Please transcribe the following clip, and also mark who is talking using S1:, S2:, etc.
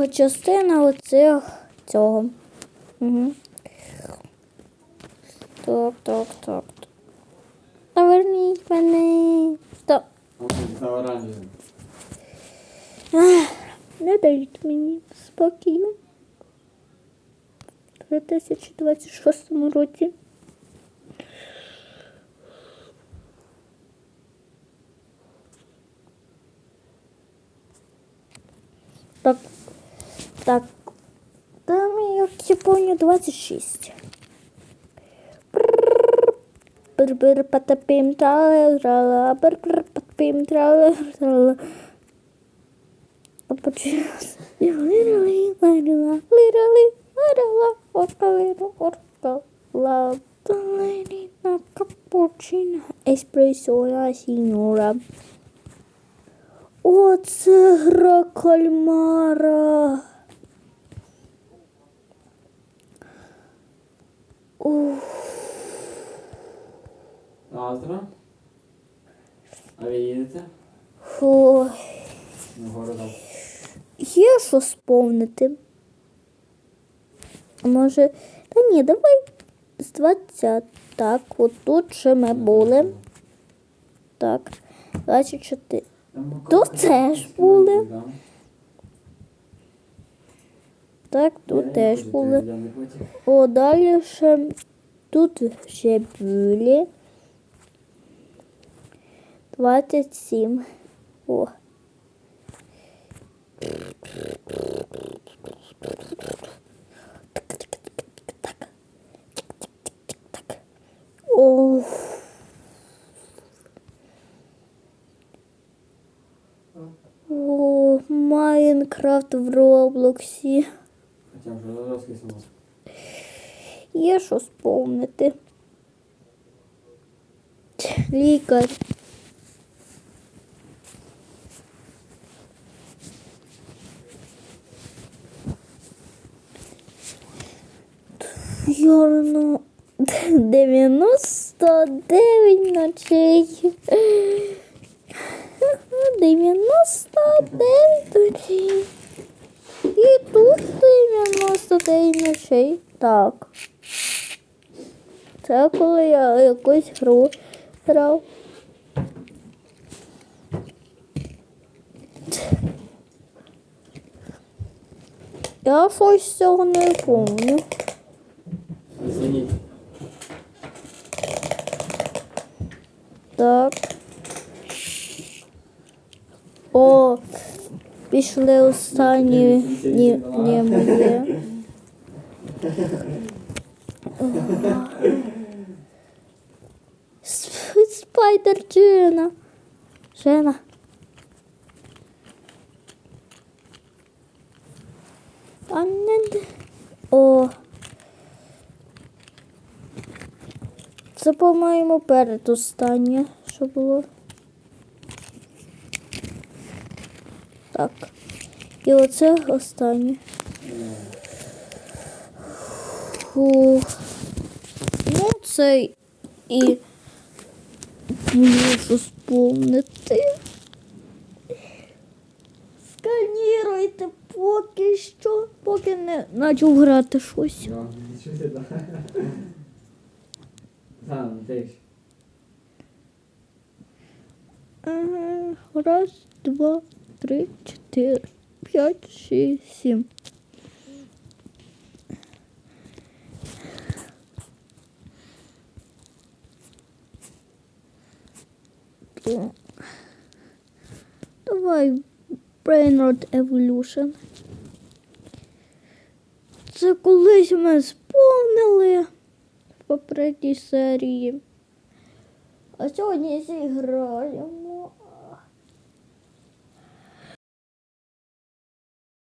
S1: друга частина оцих цього. Угу. Так, так, так. Поверніть мене. Стоп. Ах, Не дають мені спокійно. У 2026 році. Так. Так. Там, як я помню, 26. Бр-бр, патапім, трала, бр-бр, патапім, трала, трала. А почалось. Лирали, ларила, лирали, ларила, оркалиро, оркала. Балерина капучина, еспресо сіньора. О, гра кальмара.
S2: Завтра. А ви їдете?
S1: Фу.
S2: На города.
S1: Є що сповнити. Може. Та ні, давай з 20. Так, от тут ще ми були. Так. 24. То це ж були. Так, тут теж були. О, далі ще тут ще були. 27. О. О. О, Майнкрафт в Роблоксі.
S2: Хоча вже розкиснуло.
S1: Є що сповнити. Лікар. Йорно 99 ночей. 99 ночей. Тут 99 ночей. Так. Це коли я якусь гру грав. Я щось цього не помню. Так. О, пішли останні ні, ні моє. Сп- Спайдер Джина. Жена. О. Це, по-моєму, передостаннє, що було. Так. І оце останнє. Ну, це і можу сповнити. Сканіруйте поки що, поки не почав грати щось.
S2: Ж.
S1: Ага, Раз, два, три, чотири, п'ять, шість, сім. Так. Давай Brainrod Evolution. Це колись ми сповнили в попередній серії. А сьогодні зіграємо.